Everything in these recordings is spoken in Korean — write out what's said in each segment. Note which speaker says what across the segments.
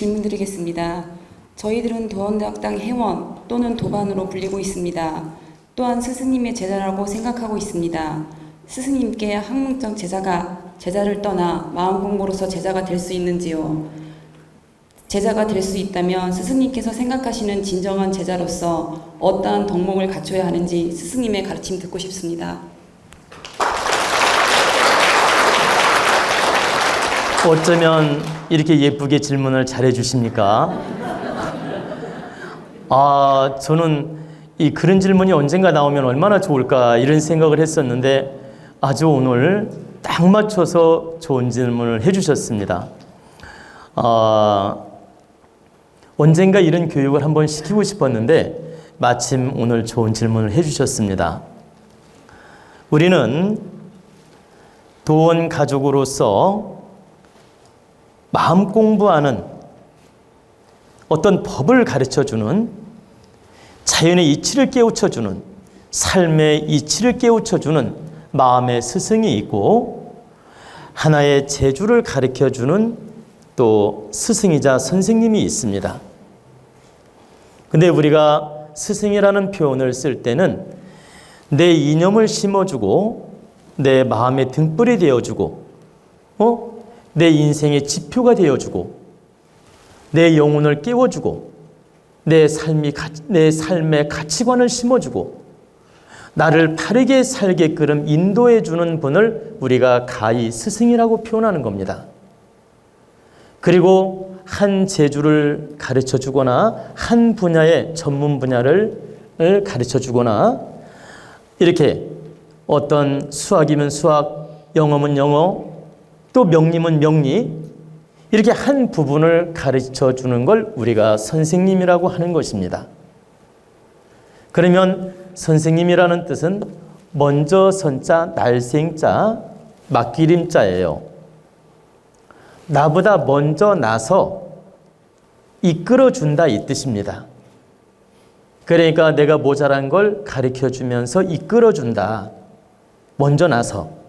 Speaker 1: 네, 스승님 질문 드리겠습니다. 저희들은 도원대학당 회원 또는 도반으로 불리고 있습니다. 또한 스승님의 제자라고 생각하고 있습니다. 스승님께 학문적 제자가 제자를 떠나 마음 공부로서 제자가 될 수 있는지요? 제자가 될 수 있다면 스승님께서 생각하시는 진정한 제자로서 어떠한 덕목을 갖춰야 하는지 스승님의 가르침 듣고 싶습니다.
Speaker 2: 어쩌면 이렇게 예쁘게 질문을 잘해 주십니까? 아, 저는 이 그런 질문이 언젠가 나오면 얼마나 좋을까 이런 생각을 했었는데 아주 오늘 딱 맞춰서 좋은 질문을 해 주셨습니다. 아, 언젠가 이런 교육을 한번 시키고 싶었는데 마침 오늘 좋은 질문을 해 주셨습니다. 우리는 도원 가족으로서 마음 공부하는 어떤 법을 가르쳐 주는 자연의 이치를 깨우쳐 주는 삶의 이치를 깨우쳐 주는 마음의 스승이 있고 하나의 재주를 가르쳐 주는 또 스승이자 선생님이 있습니다. 근데 우리가 스승이라는 표현을 쓸 때는 내 이념을 심어주고 내 마음의 등불이 되어주고 어? 내 인생의 지표가 되어주고 내 영혼을 깨워주고 내 삶이 가- 내 삶의 가치관을 심어주고 나를 바르게 살게끔 인도해 주는 분을 우리가 가히 스승이라고 표현하는 겁니다. 그리고 한 재주를 가르쳐 주거나 한 분야의 전문 분야를 가르쳐 주거나 이렇게 어떤 수학이면 수학, 영어면 영어, 또 명리면 명리 이렇게 한 부분을 가르쳐 주는 걸 우리가 선생님이라고 하는 것입니다. 그러면 선생님이라는 뜻은 먼저 선자, 날생자, 막기림자예요. 나보다 먼저 나서 이끌어 준다 이 뜻입니다. 그러니까 내가 모자란 걸 가르쳐 주면서 이끌어 준다. 먼저 나서.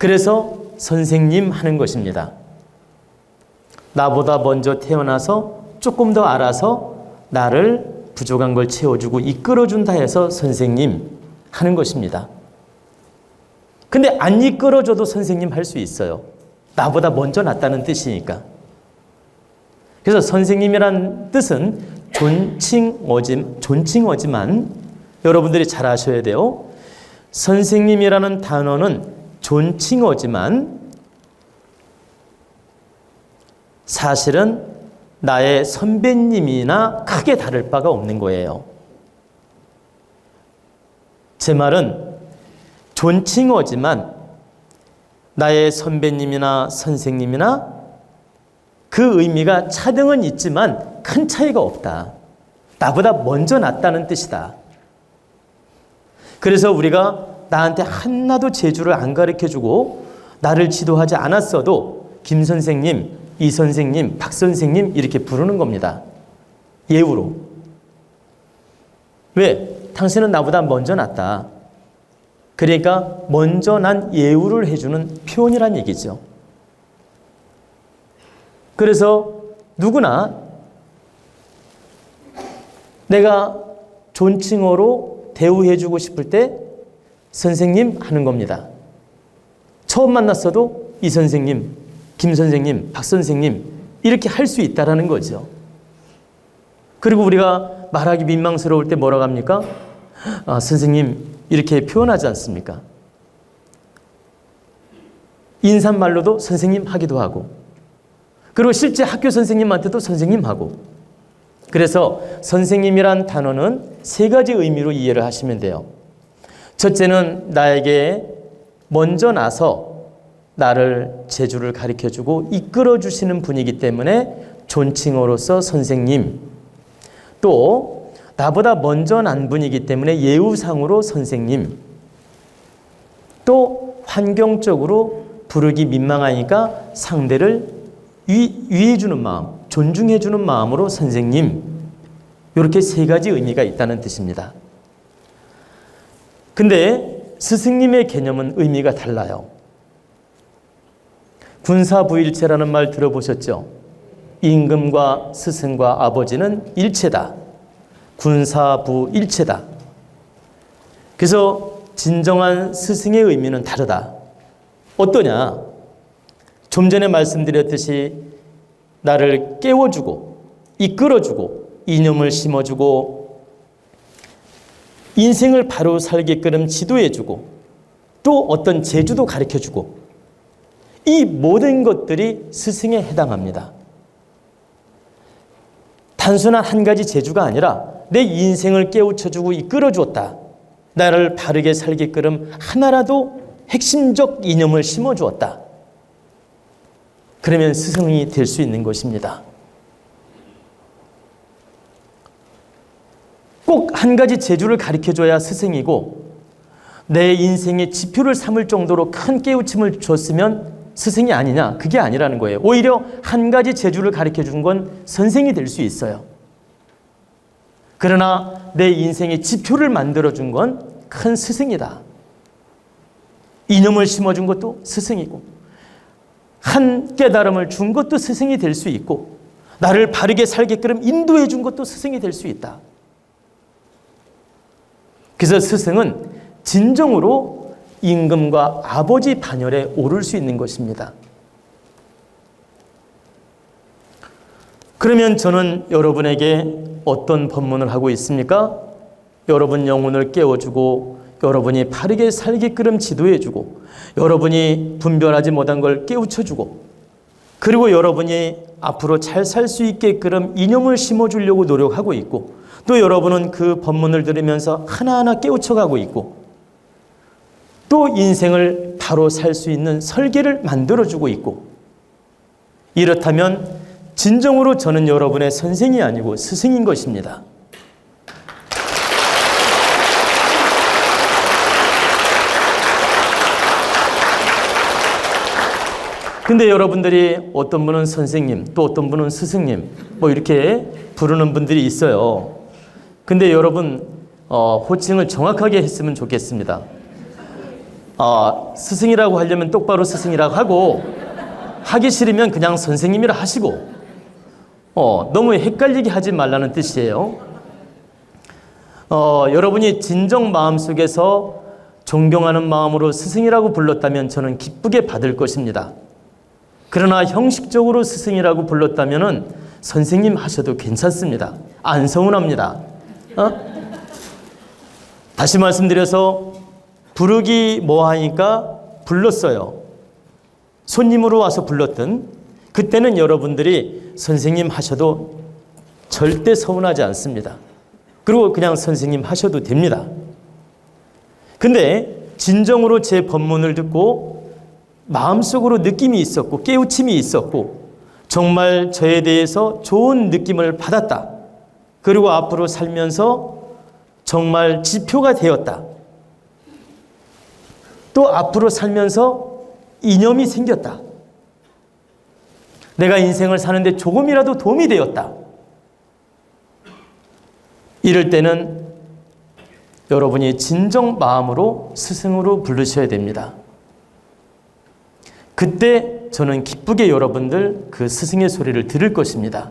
Speaker 2: 그래서 선생님 하는 것입니다. 나보다 먼저 태어나서 조금 더 알아서 나를 부족한 걸 채워주고 이끌어준다 해서 선생님 하는 것입니다. 근데 안 이끌어줘도 선생님 할 수 있어요. 나보다 먼저 낫다는 뜻이니까. 그래서 선생님이란 뜻은 존칭어지, 존칭어지만 여러분들이 잘 아셔야 돼요. 선생님이라는 단어는 존칭어지만 사실은 나의 선배님이나 크게 다를 바가 없는 거예요. 제 말은 존칭어지만 나의 선배님이나 선생님이나 그 의미가 차등은 있지만 큰 차이가 없다. 나보다 먼저 낫다는 뜻이다. 그래서 우리가 나한테 하나도 재주를 안 가르쳐 주고 나를 지도하지 않았어도 김 선생님, 이 선생님, 박 선생님 이렇게 부르는 겁니다. 예우로. 왜? 당신은 나보다 먼저 낫다. 그러니까 먼저 난 예우를 해주는 표현이란 얘기죠. 그래서 누구나 내가 존칭어로 대우해주고 싶을 때 선생님 하는 겁니다. 처음 만났어도 이 선생님, 김 선생님, 박 선생님 이렇게 할 수 있다라는 거죠. 그리고 우리가 말하기 민망스러울 때 뭐라고 합니까? 아, 선생님 이렇게 표현하지 않습니까? 인사말로도 선생님 하기도 하고 그리고 실제 학교 선생님한테도 선생님 하고 그래서 선생님이란 단어는 세 가지 의미로 이해를 하시면 돼요. 첫째는 나에게 먼저 나서 나를 재주를 가르쳐 주고 이끌어 주시는 분이기 때문에 존칭어로서 선생님. 또 나보다 먼저 난 분이기 때문에 예우상으로 선생님. 또 환경적으로 부르기 민망하니까 상대를 위, 위해 주는 마음, 존중해 주는 마음으로 선생님. 이렇게 세 가지 의미가 있다는 뜻입니다. 근데 스승님의 개념은 의미가 달라요. 군사부일체라는 말 들어보셨죠? 임금과 스승과 아버지는 일체다. 군사부일체다. 그래서 진정한 스승의 의미는 다르다. 어떠냐? 좀 전에 말씀드렸듯이 나를 깨워주고 이끌어주고 이념을 심어주고 인생을 바로 살게끔 지도해주고 또 어떤 재주도 가르쳐주고 이 모든 것들이 스승에 해당합니다. 단순한 한 가지 재주가 아니라 내 인생을 깨우쳐주고 이끌어주었다. 나를 바르게 살게끔 하나라도 핵심적 이념을 심어주었다. 그러면 스승이 될 수 있는 것입니다. 꼭 한 가지 재주를 가르쳐 줘야 스승이고 내 인생의 지표를 삼을 정도로 큰 깨우침을 줬으면 스승이 아니냐? 그게 아니라는 거예요. 오히려 한 가지 재주를 가르쳐 준 건 선생이 될 수 있어요. 그러나 내 인생의 지표를 만들어 준 건 큰 스승이다. 이념을 심어 준 것도 스승이고 한 깨달음을 준 것도 스승이 될 수 있고 나를 바르게 살게끔 인도해 준 것도 스승이 될 수 있다. 그래서 스승은 진정으로 임금과 아버지 반열에 오를 수 있는 것입니다. 그러면 저는 여러분에게 어떤 법문을 하고 있습니까? 여러분 영혼을 깨워주고 여러분이 바르게 살게끔 지도해주고 여러분이 분별하지 못한 걸 깨우쳐주고 그리고 여러분이 앞으로 잘 살 수 있게끔 이념을 심어주려고 노력하고 있고 또 여러분은 그 법문을 들으면서 하나하나 깨우쳐가고 있고 또 인생을 바로 살 수 있는 설계를 만들어주고 있고 이렇다면 진정으로 저는 여러분의 선생이 아니고 스승인 것입니다. 근데 여러분들이 어떤 분은 선생님, 또 어떤 분은 스승님, 뭐 이렇게 부르는 분들이 있어요. 근데 여러분, 어, 호칭을 정확하게 했으면 좋겠습니다. 어, 스승이라고 하려면 똑바로 스승이라고 하고, 하기 싫으면 그냥 선생님이라 하시고, 어, 너무 헷갈리게 하지 말라는 뜻이에요. 어, 여러분이 진정 마음속에서 존경하는 마음으로 스승이라고 불렀다면 저는 기쁘게 받을 것입니다. 그러나 형식적으로 스승이라고 불렀다면 선생님 하셔도 괜찮습니다. 안 서운합니다. 어? 다시 말씀드려서 부르기 뭐 하니까 불렀어요. 손님으로 와서 불렀든 그때는 여러분들이 선생님 하셔도 절대 서운하지 않습니다. 그리고 그냥 선생님 하셔도 됩니다. 근데 진정으로 제 법문을 듣고 마음속으로 느낌이 있었고 깨우침이 있었고 정말 저에 대해서 좋은 느낌을 받았다. 그리고 앞으로 살면서 정말 지표가 되었다. 또 앞으로 살면서 이념이 생겼다. 내가 인생을 사는데 조금이라도 도움이 되었다. 이럴 때는 여러분이 진정 마음으로 스승으로 부르셔야 됩니다. 그때 저는 기쁘게 여러분들 그 스승의 소리를 들을 것입니다.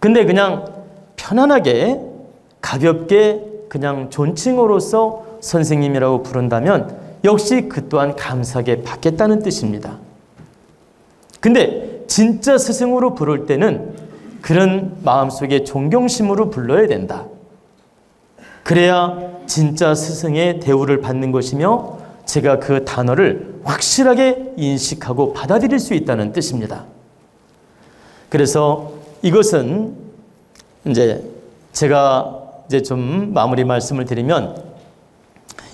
Speaker 2: 근데 그냥 편안하게 가볍게 그냥 존칭으로서 선생님이라고 부른다면 역시 그 또한 감사하게 받겠다는 뜻입니다. 근데 진짜 스승으로 부를 때는 그런 마음속에 존경심으로 불러야 된다. 그래야 진짜 스승의 대우를 받는 것이며 제가 그 단어를 확실하게 인식하고 받아들일 수 있다는 뜻입니다. 그래서 이것은 이제 제가 이제 좀 마무리 말씀을 드리면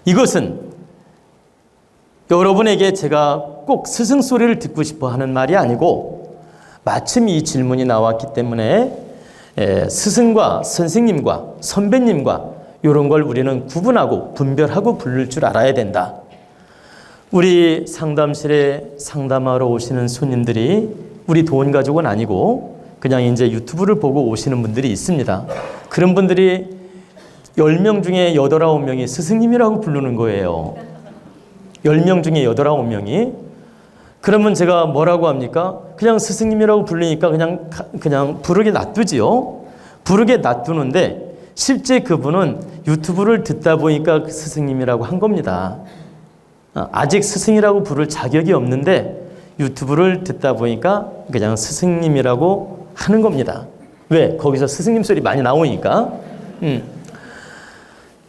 Speaker 2: 이것은 여러분에게 제가 꼭 스승 소리를 듣고 싶어 하는 말이 아니고 마침 이 질문이 나왔기 때문에 에, 스승과 선생님과 선배님과 이런 걸 우리는 구분하고 분별하고 부를 줄 알아야 된다. 우리 상담실에 상담하러 오시는 손님들이 우리 도원 가족은 아니고 그냥 이제 유튜브를 보고 오시는 분들이 있습니다. 그런 분들이 10명 중에 8, 9명이 스승님이라고 부르는 거예요. 10명 중에 8, 9명이. 그러면 제가 뭐라고 합니까? 그냥 스승님이라고 부르니까 그냥 가- 그냥 부르게 놔두지요. 부르게 놔두는데 실제 그분은 유튜브를 듣다 보니까 그 스승님이라고 한 겁니다. 아, 아직 스승이라고 부를 자격이 없는데 유튜브를 듣다 보니까 그냥 스승님이라고 하는 겁니다. 왜? 거기서 스승님 소리 많이 나오니까. 음.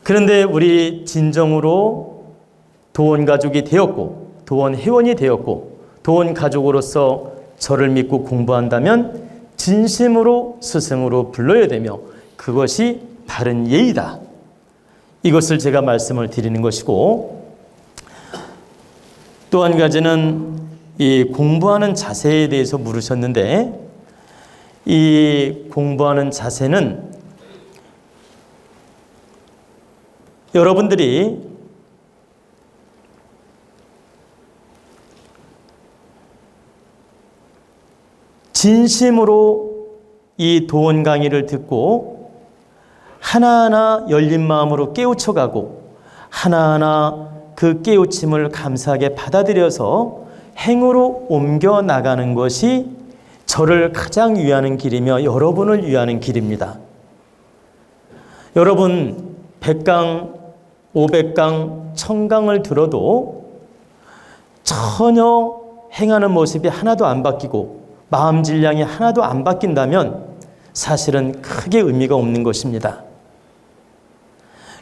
Speaker 2: 그런데 우리 진정으로 도원 가족이 되었고 도원 회원이 되었고 도원 가족으로서 저를 믿고 공부한다면 진심으로 스승으로 불러야 되며 그것이 바른 예의다. 이것을 제가 말씀을 드리는 것이고 또 한 가지는 이 공부하는 자세에 대해서 물으셨는데 이 공부하는 자세는 여러분들이 진심으로 이 도원 강의를 듣고 하나하나 열린 마음으로 깨우쳐가고 하나하나 그 깨우침을 감사하게 받아들여서 행으로 옮겨 나가는 것이 저를 가장 위하는 길이며 여러분을 위하는 길입니다. 여러분 100강, 500강, 1000강을 들어도 전혀 행하는 모습이 하나도 안 바뀌고 마음 질량이 하나도 안 바뀐다면 사실은 크게 의미가 없는 것입니다.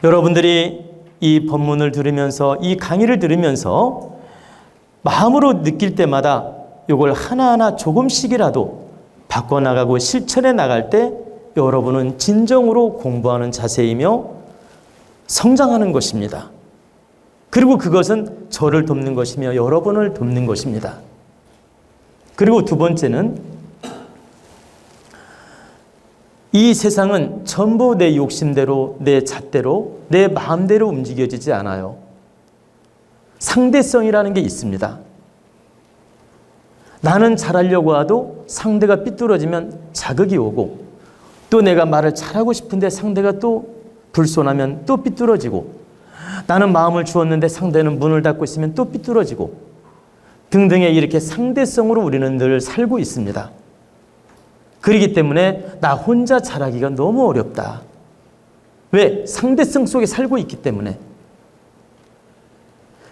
Speaker 2: 여러분들이 이 법문을 들으면서 이 강의를 들으면서 마음으로 느낄 때마다 이걸 하나하나 조금씩이라도 바꿔나가고 실천해 나갈 때 여러분은 진정으로 공부하는 자세이며 성장하는 것입니다. 그리고 그것은 저를 돕는 것이며 여러분을 돕는 것입니다. 그리고 두 번째는 이 세상은 전부 내 욕심대로, 내 잣대로, 내 마음대로 움직여지지 않아요. 상대성이라는 게 있습니다. 나는 잘하려고 해도 상대가 삐뚤어지면 자극이 오고 또 내가 말을 잘하고 싶은데 상대가 또 불손하면 또 삐뚤어지고 나는 마음을 주었는데 상대는 문을 닫고 있으면 또 삐뚤어지고 등등의 이렇게 상대성으로 우리는 늘 살고 있습니다. 그렇기 때문에 나 혼자 잘하기가 너무 어렵다. 왜? 상대성 속에 살고 있기 때문에.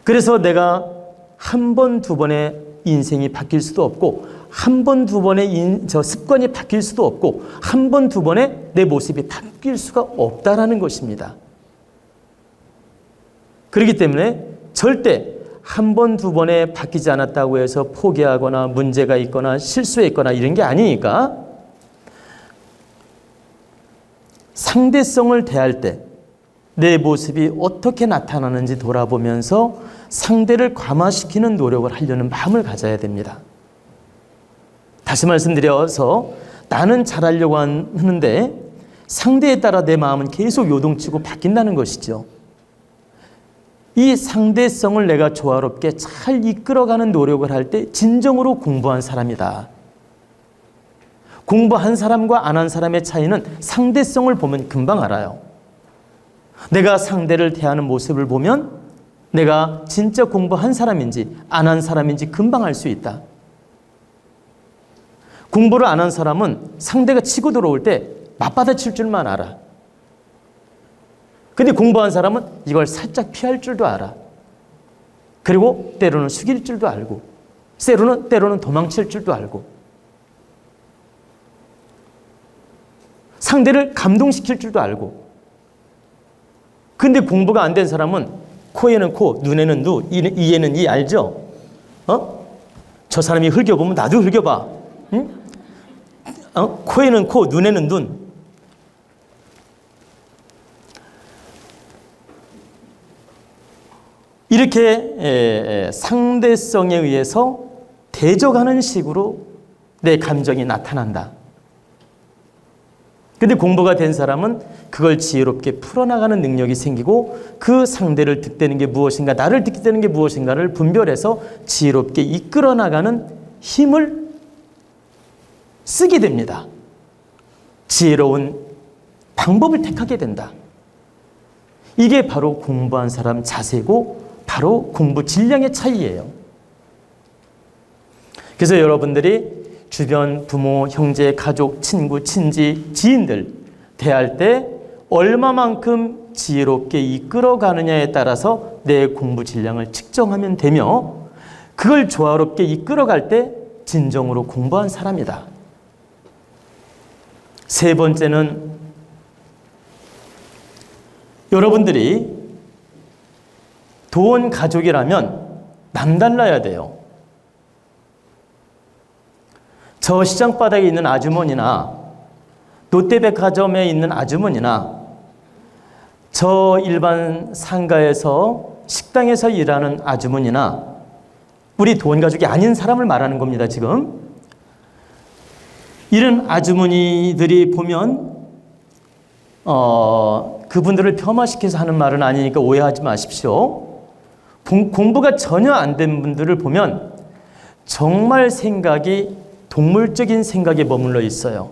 Speaker 2: 그래서 내가 한 번, 두 번의 인생이 바뀔 수도 없고, 한 번, 두 번의 인, 저 습관이 바뀔 수도 없고, 한 번, 두 번의 내 모습이 바뀔 수가 없다라는 것입니다. 그렇기 때문에 절대 한 번, 두 번에 바뀌지 않았다고 해서 포기하거나 문제가 있거나 실수했거나 이런 게 아니니까 상대성을 대할 때 내 모습이 어떻게 나타나는지 돌아보면서 상대를 감화시키는 노력을 하려는 마음을 가져야 됩니다. 다시 말씀드려서 나는 잘하려고 하는데 상대에 따라 내 마음은 계속 요동치고 바뀐다는 것이죠. 이 상대성을 내가 조화롭게 잘 이끌어가는 노력을 할 때 진정으로 공부한 사람이다. 공부한 사람과 안 한 사람의 차이는 상대성을 보면 금방 알아요. 내가 상대를 대하는 모습을 보면 내가 진짜 공부한 사람인지 안 한 사람인지 금방 알 수 있다. 공부를 안 한 사람은 상대가 치고 들어올 때 맞받아칠 줄만 알아. 근데 공부한 사람은 이걸 살짝 피할 줄도 알아. 그리고 때로는 숙일 줄도 알고, 때로는, 때로는 도망칠 줄도 알고, 상대를 감동시킬 줄도 알고. 근데 공부가 안 된 사람은 코에는 코, 눈에는 눈, 이에는 이 알죠? 어? 저 사람이 흘겨보면 나도 흘겨봐. 응? 어? 코에는 코, 눈에는 눈. 이렇게 상대성에 의해서 대적하는 식으로 내 감정이 나타난다. 근데 공부가 된 사람은 그걸 지혜롭게 풀어나가는 능력이 생기고 그 상대를 득대는 게 무엇인가, 나를 득대는 게 무엇인가를 분별해서 지혜롭게 이끌어 나가는 힘을 쓰게 됩니다. 지혜로운 방법을 택하게 된다. 이게 바로 공부한 사람 자세고 바로 공부 질량의 차이예요. 그래서 여러분들이 주변 부모, 형제, 가족, 친구, 친지, 지인들 대할 때 얼마만큼 지혜롭게 이끌어 가느냐에 따라서 내 공부 질량을 측정하면 되며 그걸 조화롭게 이끌어 갈 때 진정으로 공부한 사람이다. 세 번째는 여러분들이 도원 가족이라면 남달라야 돼요. 저 시장 바닥에 있는 아주머니나 롯데백화점에 있는 아주머니나 저 일반 상가에서 식당에서 일하는 아주머니나 우리 돈 가족이 아닌 사람을 말하는 겁니다, 지금. 이런 아주머니들이 보면 어, 그분들을 폄하시켜서 하는 말은 아니니까 오해하지 마십시오. 공- 공부가 전혀 안 된 분들을 보면 정말 생각이 동물적인 생각에 머물러 있어요.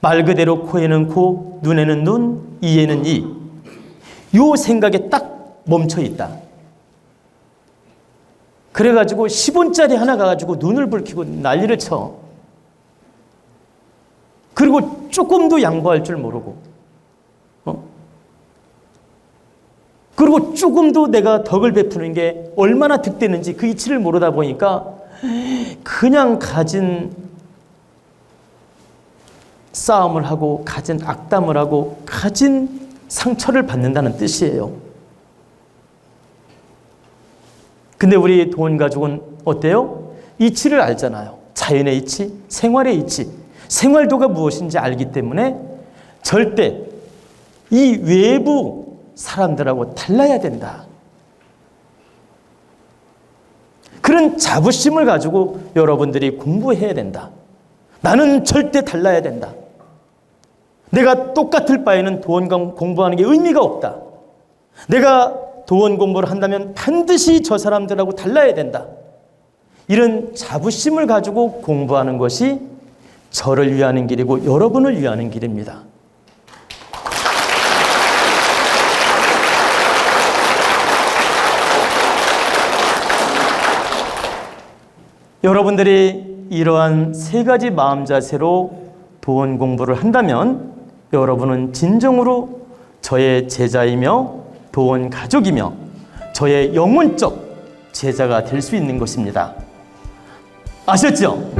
Speaker 2: 말 그대로 코에는 코, 눈에는 눈, 이에는 이. 요 생각에 딱 멈춰 있다. 그래가지고 10원짜리 하나 가가지고 눈을 붉히고 난리를 쳐. 그리고 조금도 양보할 줄 모르고. 어? 그리고 조금도 내가 덕을 베푸는 게 얼마나 득되는지 그 이치를 모르다 보니까 그냥 가진 싸움을 하고 가진 악담을 하고 가진 상처를 받는다는 뜻이에요. 근데 우리 돈 가족은 어때요? 이치를 알잖아요. 자연의 이치, 생활의 이치. 생활도가 무엇인지 알기 때문에 절대 이 외부 사람들하고 달라야 된다. 그런 자부심을 가지고 여러분들이 공부해야 된다. 나는 절대 달라야 된다. 내가 똑같을 바에는 도원 공부하는 게 의미가 없다. 내가 도원 공부를 한다면 반드시 저 사람들하고 달라야 된다. 이런 자부심을 가지고 공부하는 것이 저를 위하는 길이고 여러분을 위하는 길입니다. 여러분들이 이러한 세 가지 마음 자세로 도원 공부를 한다면 여러분은 진정으로 저의 제자이며 도원 가족이며 저의 영혼적 제자가 될 수 있는 것입니다. 아셨죠?